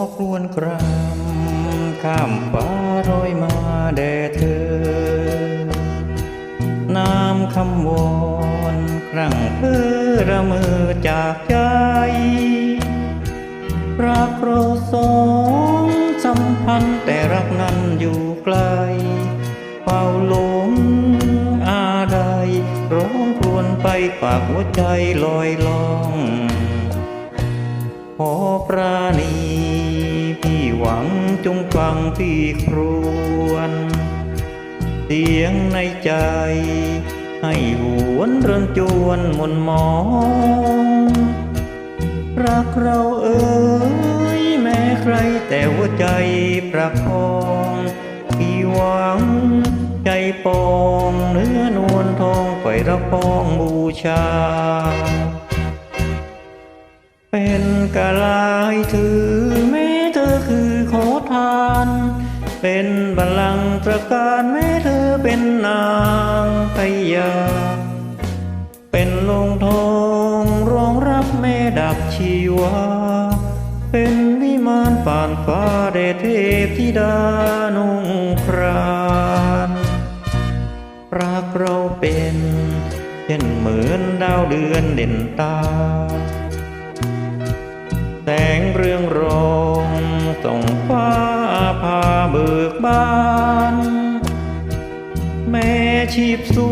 อครวนกรามข้ามฟ้าร้อยมาแด่เธอ น้ำคำวอนครั้งเพื่อระมือจากใจรักเราสองสัมพันธ์แต่รักนั้นอยู่ไกลเฝ้าหลงอาใดร้องครวนไปฝากหัวใจลอยลองขอประนี หวังจงฟังพี่ครวญเสียงในใจ ให้หวนเรินจวนมนหมอง รักเราเอ่ยแม้ใครแต่หัวใจประคองพี่หวัง ใจปองเนื้อนวลทองไฟระปองบูชาเป็นกะลายถือ เป็นบัลลังก์ตระการแม้เธอเป็นนางพญาเป็นลงทองรองรับแม่ดับชีวา เป็นวิมานป่านฟ้าเดเทพธิดานุ่งครานรักเราเป็นเช่นเหมือนดาวเดือนเด่นตา แสงเรืองรองส่องฟ้าพา เบิกบาน แม่ชีพสู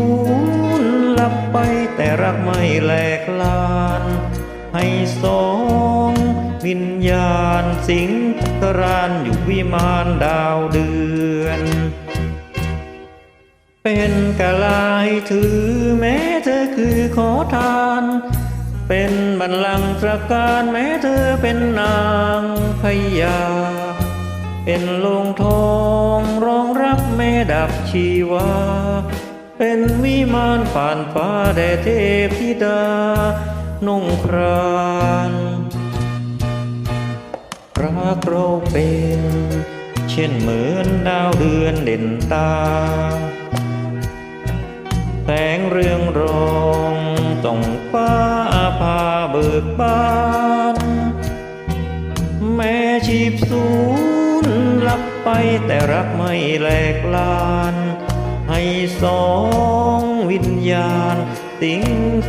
ญลับไปแต่รักไม่แหลกลาน ให้สองวิญญาณสิงสรานอยู่วิมานดาวเดือน เป็นกะลายถือแม้เธอคือขอทาน เป็นบัลลังก์ตระการแม้เธอเป็นนางพญา เป็นลงทองรองรับแม่ดับชีวา เป็นวิมานผ่านฟ้าแด่เทพธิดา นุ่งครานรักเราเป็น เช่นเหมือนดาวเดือนเด่นตา แสงเรืองรองส่องฟ้าพาเบิกบาน แม่ชีพสูญ รับไปแต่รักไม่แหลกลาน ให้สองวิญญาณ สิง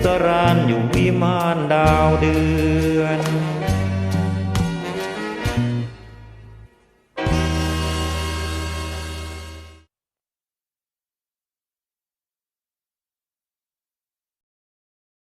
สรานอยู่วิมานดาวเดือน